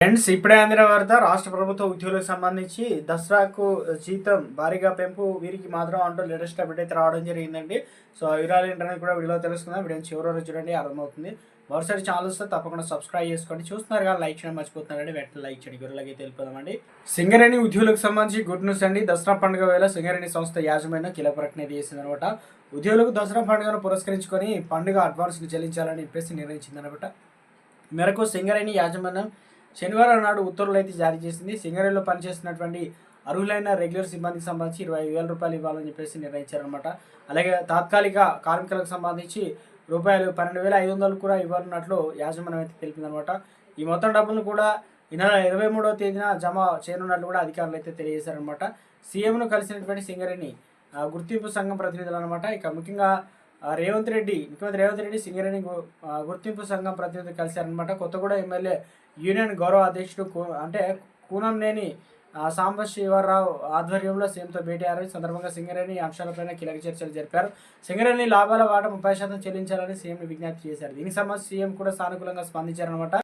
Friends ఇప్పుడే అందిన వార్త రాష్ట్ర ప్రభుత్వ ఉద్యోగులకు సంబంధించి దసరాకు జీతం భారీగా పెంపు వీరికి మాత్రం అంటూ లేటెస్ట్ అప్డేట్ అయితే రావడం జరిగిందండి. సో వివరాలు ఏంటనేది కూడా వీడియోలో తెలుసుకుందాం. వీడియో చివరి చూడండి అర్థమవుతుంది. మరోసారి ఛానల్ వస్తే తప్పకుండా సబ్స్క్రైబ్ చేసుకోండి. చూస్తున్నారు కానీ లైక్ చేయడం మర్చిపోతున్నారండి. వెంటనే లైక్ చేయండి. గురువులకి తెలిపోదామండి సింగరేణి ఉద్యోగులకు సంబంధించి గుడ్ న్యూస్ అండి. దసరా పండుగ వేళ సింగరేణి సంస్థ యాజమాన్యం కీలక ప్రకటన చేసింది అనమాట ఉద్యోగులకు దసరా పండుగను పురస్కరించుకొని పండుగ అడ్వాన్స్కి చెల్లించాలని చెప్పేసి నిర్ణయించింది అనమాట మేరకు సింగరేణి యాజమాన్యం శనివారం నాడు ఉత్తర్వులు అయితే జారీ చేసింది. సింగరేలో పనిచేస్తున్నటువంటి అర్హులైన రెగ్యులర్ సిబ్బందికి సంబంధించి ఇరవై వేల రూపాయలు ఇవ్వాలని చెప్పేసి నిర్ణయించారనమాట అలాగే తాత్కాలిక కార్మికులకు సంబంధించి రూపాయలు పన్నెండు వేల ఐదు వందలు కూడా ఇవ్వనున్నట్లు యాజమాన్యం అయితే తెలిపిందనమాట ఈ మొత్తం డబ్బులను కూడా ఈ నెల ఇరవై మూడవ తేదీన జమ చేయనున్నట్లు కూడా అధికారులు అయితే తెలియజేశారనమాట సీఎంను కలిసినటువంటి సింగరేణి గుర్తింపు సంఘం ప్రతినిధులు అనమాట ఇక ముఖ్యంగా రేవంత్ రెడ్డి ముఖ్యమంత్రి రేవంత్ రెడ్డి సింగరేణి గుర్తింపు సంఘం ప్రతినిధులు కలిశారనమాట కొత్తగూడ ఎమ్మెల్యే యూనియన్ గౌరవ అధ్యక్షుడు కు- అంటే కూనంనేని ఆ, సాంబశివరావు ఆధ్వర్యంలో సీఎంతో భేటీ అయ్యారు. ఈ సందర్భంగా సింగరేణి అంశాలపైన కీలక చర్చలు జరిపారు. సింగరేణి లాభాల వాటా ముప్పై శాతం చెల్లించాలని సీఎంని విజ్ఞప్తి చేశారు. దీనికి సంబంధించి సీఎం కూడా సానుకూలంగా స్పందించారనమాట